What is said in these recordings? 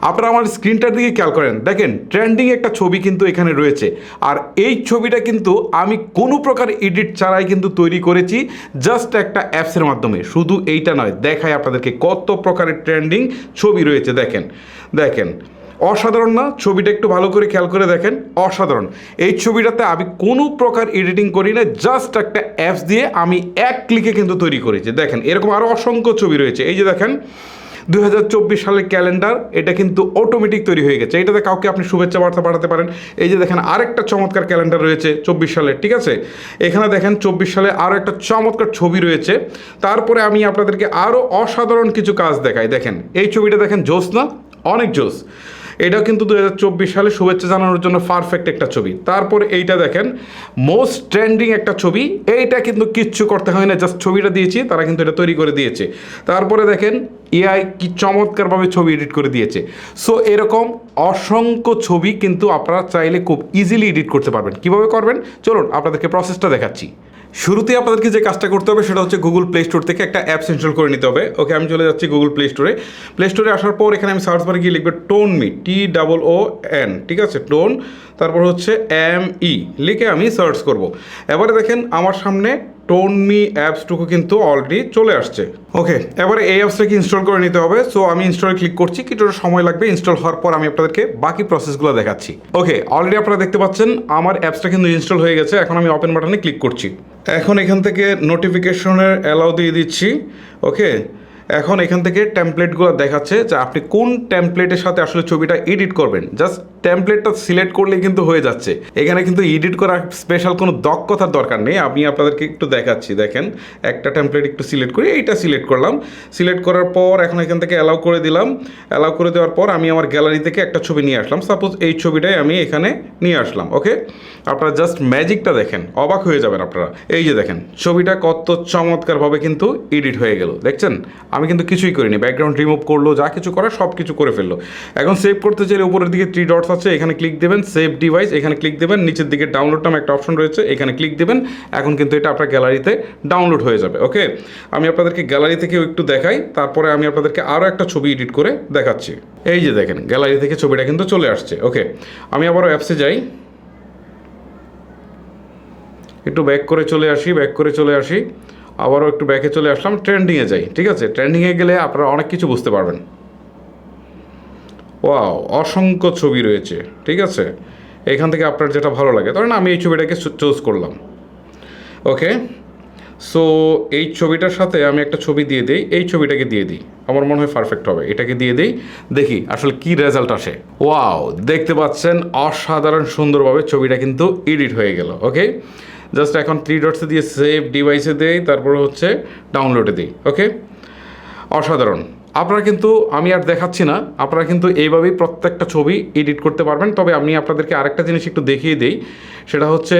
আপনারা আমার স্ক্রিনটার দিকে খেয়াল করেন। দেখেন ট্রেন্ডিং একটা ছবি কিন্তু এখানে রয়েছে। আর এই ছবিটা কিন্তু আমি কোনো প্রকার এডিট ছাড়াই কিন্তু তৈরি করেছি জাস্ট একটা অ্যাপসের মাধ্যমে। শুধু এইটা নয়, দেখাই আপনাদেরকে কত প্রকারের ট্রেন্ডিং ছবি রয়েছে, দেখেন। দেখেন, অসাধারণ না? ছবিটা একটু ভালো করে খেয়াল করে দেখেন। অসাধারণ। এই ছবিটাতে আমি কোনো প্রকার এডিটিং করি না জাস্ট একটা অ্যাপস দিয়ে আমি এক ক্লিকে কিন্তু তৈরি করেছি। দেখেন, এরকম আরও অসংখ্য ছবি রয়েছে। এই যে দেখেন দুই হাজার চব্বিশ সালের ক্যালেন্ডার, এটা কিন্তু অটোমেটিক তৈরি হয়ে গেছে। এটাতে কাউকে আপনি শুভেচ্ছা বার্তা পাঠাতে পারেন। এই যে দেখেন, আরেকটা চমৎকার ক্যালেন্ডার রয়েছে চব্বিশ সালের ঠিক আছে? এখানে দেখেন, চব্বিশ সালে আরও একটা চমৎকার ছবি রয়েছে। তারপরে আমি আপনাদেরকে আরও অসাধারণ কিছু কাজ দেখাই। দেখেন, এই ছবিটা দেখেন, জোস না? অনেক জোস। এটাও কিন্তু দু হাজার চব্বিশ সালে শুভেচ্ছা জানানোর জন্য পারফেক্ট একটা ছবি। তারপর এইটা দেখেন মোস্ট ট্রেন্ডিং একটা ছবি। এইটা কিন্তু কিচ্ছু করতে হয় না জাস্ট ছবিটা দিয়েছি, তারা কিন্তু এটা তৈরি করে দিয়েছে। তারপরে দেখেন এআই কি চমৎকারভাবে ছবি এডিট করে দিয়েছে। সো এরকম অসংখ্য ছবি কিন্তু আপনারা চাইলে খুব ইজিলি এডিট করতে পারবেন। কীভাবে করবেন? চলুন আপনাদেরকে প্রসেসটা দেখাচ্ছি। শুরুতে আপনাদেরকে যে কাজটা করতে হবে সেটা হচ্ছে গুগল প্লে স্টোর থেকে একটা অ্যাপস ইনস্টল করে নিতে হবে। ওকে আমি চলে যাচ্ছি গুগল প্লে স্টোরে প্লে স্টোরে আসার পর এখানে আমি সার্চ বারে গিয়ে লিখবে toon me T double O N ঠিক আছে? টোন তারপর হচ্ছে এম ই লিখে আমি সার্চ করব। এবারে দেখেন আমার সামনে টোন মি অ্যাপসটুকু কিন্তু অলরেডি চলে আসছে। ওকে এবারে এই অ্যাপসটাকে ইনস্টল করে নিতে হবে। সো আমি ইনস্টল ক্লিক করছি, কিছুটা সময় লাগবে ইনস্টল হওয়ার পর আমি আপনাদেরকে বাকি প্রসেসগুলো দেখাচ্ছি। ওকে অলরেডি আপনারা দেখতে পাচ্ছেন, আমার অ্যাপসটা কিন্তু ইনস্টল হয়ে গেছে। এখন আমি ওপেন বাটনে ক্লিক করছি। এখন এখান থেকে নোটিফিকেশনের অ্যালাউ দিয়ে দিচ্ছি। ওকে এখন এখান থেকে টেমপ্লেটগুলো দেখাচ্ছে যে আপনি কোন টেমপ্লেটের সাথে আসলে ছবিটা এডিট করবেন। জাস্ট টেমপ্লেটটা সিলেক্ট করলে কিন্তু হয়ে যাচ্ছে। এখানে কিন্তু এডিট করার স্পেশাল কোনো দক্ষতার দরকার নেই। আমি আপনাদেরকে একটু দেখাচ্ছি, দেখেন। একটা টেমপ্লেট একটু সিলেক্ট করি, এইটা সিলেক্ট করলাম। সিলেক্ট করার পর এখন এখান থেকে অ্যালাউ করে দিলাম। অ্যালাউ করে দেওয়ার পর আমি আমার গ্যালারি থেকে একটা ছবি নিয়ে আসলাম। সাপোজ এই ছবিটাই আমি এখানে নিয়ে আসলাম ওকে আপনারা জাস্ট ম্যাজিকটা দেখেন, অবাক হয়ে যাবেন আপনারা। এই যে দেখেন, ছবিটা কত চমৎকারভাবে কিন্তু এডিট হয়ে গেল, দেখছেন? আমি কিন্তু কিছুই করিনি। ব্যাকগ্রাউন্ড রিমুভ করল, যা কিছু করার সব কিছু করে ফেলল। এখন সেভ করতে চাইলে উপরের দিকে থ্রি ডটস আছে এখানে ক্লিক দেবেন সেভ ডিভাইস এখানে ক্লিক দেবেন, নিচের দিকে ডাউনলোড নামে একটা অপশন রয়েছে, এখানে ক্লিক দেবেন, এখন কিন্তু এটা আপনার গ্যালারিতে ডাউনলোড হয়ে যাবে ওকে আমি আপনাদেরকে গ্যালারি থেকেও একটু দেখাই, তারপরে আমি আপনাদেরকে আরও একটা ছবি এডিট করে দেখাচ্ছি। এই যে দেখেন গ্যালারি থেকে ছবিটা কিন্তু চলে আসছে ওকে আমি আবারও অ্যাপসে যাই। একটু ব্যাক করে চলে আসি ব্যাক করে চলে আসি। আবারও একটু ব্যাকে চলে আসলাম ট্রেন্ডিংয়ে যাই, ঠিক আছে? ট্রেন্ডিংয়ে গেলে আপনারা অনেক কিছু বুঝতে পারবেন। ওয়াও অসংখ্য ছবি রয়েছে, ঠিক আছে? এখান থেকে আপনার যেটা ভালো লাগে, ধরেন আমি এই ছবিটাকে চুজ করলাম ওকে সো এই ছবিটার সাথে আমি একটা ছবি দিয়ে দিই, এই ছবিটাকে দিয়ে দিই, আমার মনে হয় পারফেক্ট হবে, এটাকে দিয়ে দিই, দেখি আসলে কি রেজাল্ট আসে। ওয়াও দেখতে পাচ্ছেন অসাধারণ সুন্দরভাবে ছবিটা কিন্তু এডিট হয়ে গেল ওকে জাস্ট এখন থ্রি ডটসে দিয়ে সেভ ডিভাইসে দেই, তারপর হচ্ছে ডাউনলোডে দিই ওকে অসাধারণ। আপনারা কিন্তু আমি আর দেখাচ্ছি না, আপনারা কিন্তু এইভাবেই প্রত্যেকটা ছবি এডিট করতে পারবেন। তবে আমি আপনাদেরকে আরেকটা জিনিস একটু দেখিয়ে দিই, সেটা হচ্ছে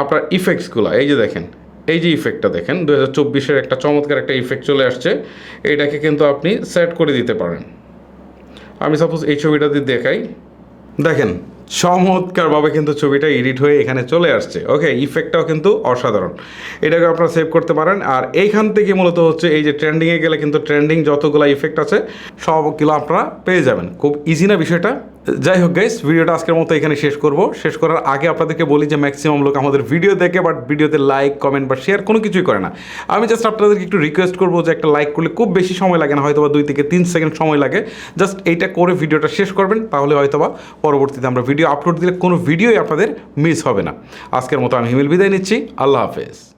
আপনার ইফেক্টসগুলো এই যে দেখেন, এই যে ইফেক্টটা দেখেন দু হাজার একটা চমৎকার একটা ইফেক্ট চলে আসছে। এটাকে কিন্তু আপনি সেট করে দিতে পারেন। আমি সাপোজ এই ছবিটা দিয়ে দেখাই, দেখেন চমৎকারভাবে কিন্তু ছবিটা এডিট হয়ে এখানে চলে আসছে। ওকে ইফেক্টটাও কিন্তু অসাধারণ। এটাকে আপনারা সেভ করতে পারেন। আর এইখান থেকে মূলত হচ্ছে এই যে ট্রেন্ডিংয়ে গেলে কিন্তু ট্রেন্ডিং যতগুলো ইফেক্ট আছে, সবগুলো আপনারা পেয়ে যাবেন। খুব ইজি না বিষয়টা? যাই হোক গাইস ভিডিওটা আজকের মতো এখানে শেষ করব। শেষ করার আগে আপনাদেরকে বলি যে ম্যাক্সিমাম লোক আমাদের ভিডিও দেখে বাট ভিডিওতে লাইক কমেন্ট বা শেয়ার কোনো কিছুই করে না। আমি জাস্ট আপনাদেরকে একটু রিকোয়েস্ট করব যে একটা লাইক করলে খুব বেশি সময় লাগে না হয়তো বা দুই থেকে তিন সেকেন্ড সময় লাগে। জাস্ট এইটা করে ভিডিওটা শেষ করবেন, তাহলে হয়তো বা পরবর্তীতে আমরা ভিডিও আপলোড দিলে কোনো ভিডিওই আপনাদের মিস হবে না। আজকের মতো আমি হিমেল বিদায় নিচ্ছি, আল্লাহ হাফেজ।